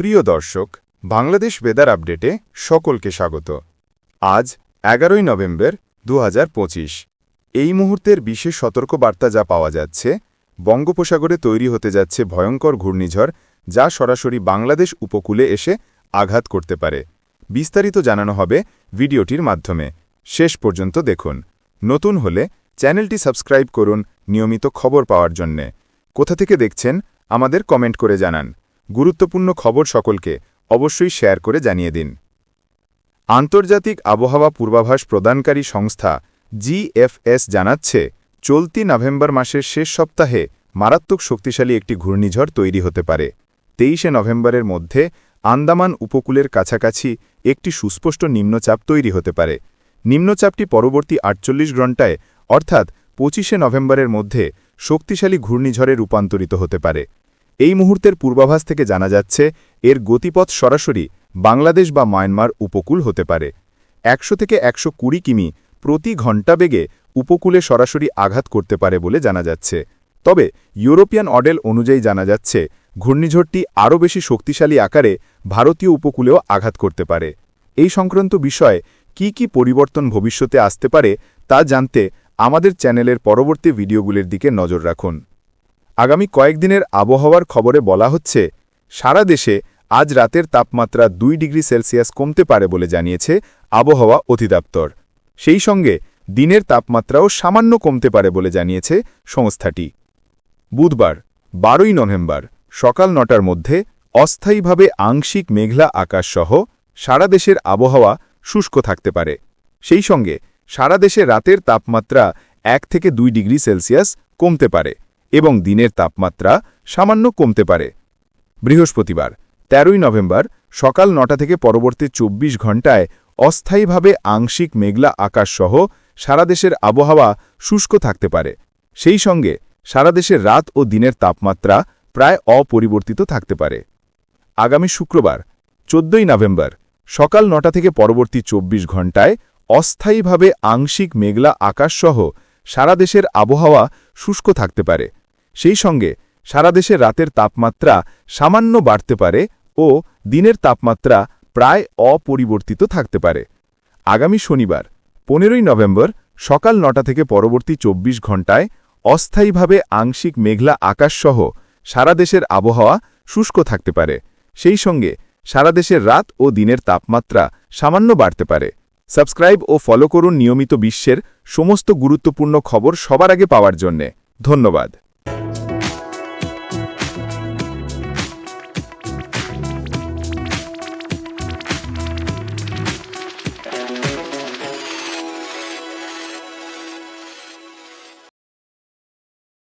প্রিয় দর্শক, বাংলাদেশ বেদার আপডেটে সকলকে স্বাগত। আজ এগারোই নভেম্বর দু হাজার পঁচিশ। এই মুহূর্তের বিশেষ সতর্কবার্তা যা পাওয়া যাচ্ছে, বঙ্গোপসাগরে তৈরি হতে যাচ্ছে ভয়ঙ্কর ঘূর্ণিঝড় যা সরাসরি বাংলাদেশ উপকূলে এসে আঘাত করতে পারে। বিস্তারিত জানানো হবে ভিডিওটির মাধ্যমে। শেষ পর্যন্ত দেখুন। নতুন হলে চ্যানেলটি সাবস্ক্রাইব করুন নিয়মিত খবর পাওয়ার জন্যে। কোথা থেকে দেখছেন, আমাদের কমেন্ট করে জানান। গুরুত্বপূর্ণ খবর সকলকে অবশ্যই শেয়ার করে জানিয়ে দিন। আন্তর্জাতিক আবহাওয়া পূর্বাভাস প্রদানকারী সংস্থা জিএফএস জানাচ্ছে, চলতি নভেম্বর মাসের শেষ সপ্তাহে মারাত্মক শক্তিশালী একটি ঘূর্ণিঝড় তৈরি হতে পারে। তেইশে নভেম্বরের মধ্যে আন্দামান উপকূলের কাছাকাছি একটি সুস্পষ্ট নিম্নচাপ তৈরি হতে পারে। নিম্নচাপটি পরবর্তী আটচল্লিশ ঘণ্টায়, অর্থাৎ পঁচিশে নভেম্বরের মধ্যে, শক্তিশালী ঘূর্ণিঝড়ে রূপান্তরিত হতে পারে। এই মুহূর্তের পূর্বাভাস থেকে জানা যাচ্ছে, এর গতিপথ সরাসরি বাংলাদেশ বা মায়ানমার উপকূল হতে পারে। একশো থেকে একশো কুড়ি কিমি প্রতি ঘণ্টা বেগে উপকূলে সরাসরি আঘাত করতে পারে বলে জানা যাচ্ছে। তবে ইউরোপিয়ান অডেল অনুযায়ী জানা যাচ্ছে, ঘূর্ণিঝড়টি আরও বেশি শক্তিশালী আকারে ভারতীয় উপকূলেও আঘাত করতে পারে। এই সংক্রান্ত বিষয়ে কি কি পরিবর্তন ভবিষ্যতে আসতে পারে তা জানতে আমাদের চ্যানেলের পরবর্তী ভিডিওগুলির দিকে নজর রাখুন। আগামী কয়েকদিনের আবহাওয়ার খবরে বলা হচ্ছে, সারা দেশে আজ রাতের তাপমাত্রা দুই ডিগ্রি সেলসিয়াস কমতে পারে বলে জানিয়েছে আবহাওয়া অধিদপ্তর। সেই সঙ্গে দিনের তাপমাত্রাও সামান্য কমতে পারে বলে জানিয়েছে সংস্থাটি। বুধবার, বারোই নভেম্বর, সকাল নটার মধ্যে অস্থায়ীভাবে আংশিক মেঘলা আকাশসহ সারা দেশের আবহাওয়া শুষ্ক থাকতে পারে। সেই সঙ্গে সারা দেশে রাতের তাপমাত্রা এক থেকে দুই ডিগ্রি সেলসিয়াস কমতে পারে। এবং দিনের তাপমাত্রা সামান্য কমতে পারে। বৃহস্পতিবার, তেরোই নভেম্বর, সকাল নটা থেকে পরবর্তী ২৪ ঘণ্টায় অস্থায়ীভাবে আংশিক মেঘলা আকাশসহ সারা দেশের আবহাওয়া শুষ্ক থাকতে পারে। সেই সঙ্গে সারা দেশের রাত ও দিনের তাপমাত্রা প্রায় অপরিবর্তিত থাকতে পারে। আগামী শুক্রবার, চোদ্দই নভেম্বর, সকাল নটা থেকে পরবর্তী ২৪ ঘণ্টায় অস্থায়ীভাবে আংশিক মেঘলা আকাশসহ সারা দেশের আবহাওয়া শুষ্ক থাকতে পারে। সেই সঙ্গে সারা দেশে রাতের তাপমাত্রা সামান্য বাড়তে পারে ও দিনের তাপমাত্রা প্রায় অপরিবর্তিত থাকতে পারে। আগামী শনিবার, পনেরোই নভেম্বর, সকাল নটা থেকে পরবর্তী ২৪ ঘণ্টায় অস্থায়ীভাবে আংশিক মেঘলা আকাশসহ সারা দেশের আবহাওয়া শুষ্ক থাকতে পারে। সেই সঙ্গে সারা দেশের রাত ও দিনের তাপমাত্রা সামান্য বাড়তে পারে। সাবস্ক্রাইব ও ফলো করুন নিয়মিত বিশ্বের সমস্ত গুরুত্বপূর্ণ খবর সবার আগে পাওয়ার জন্যে। ধন্যবাদ।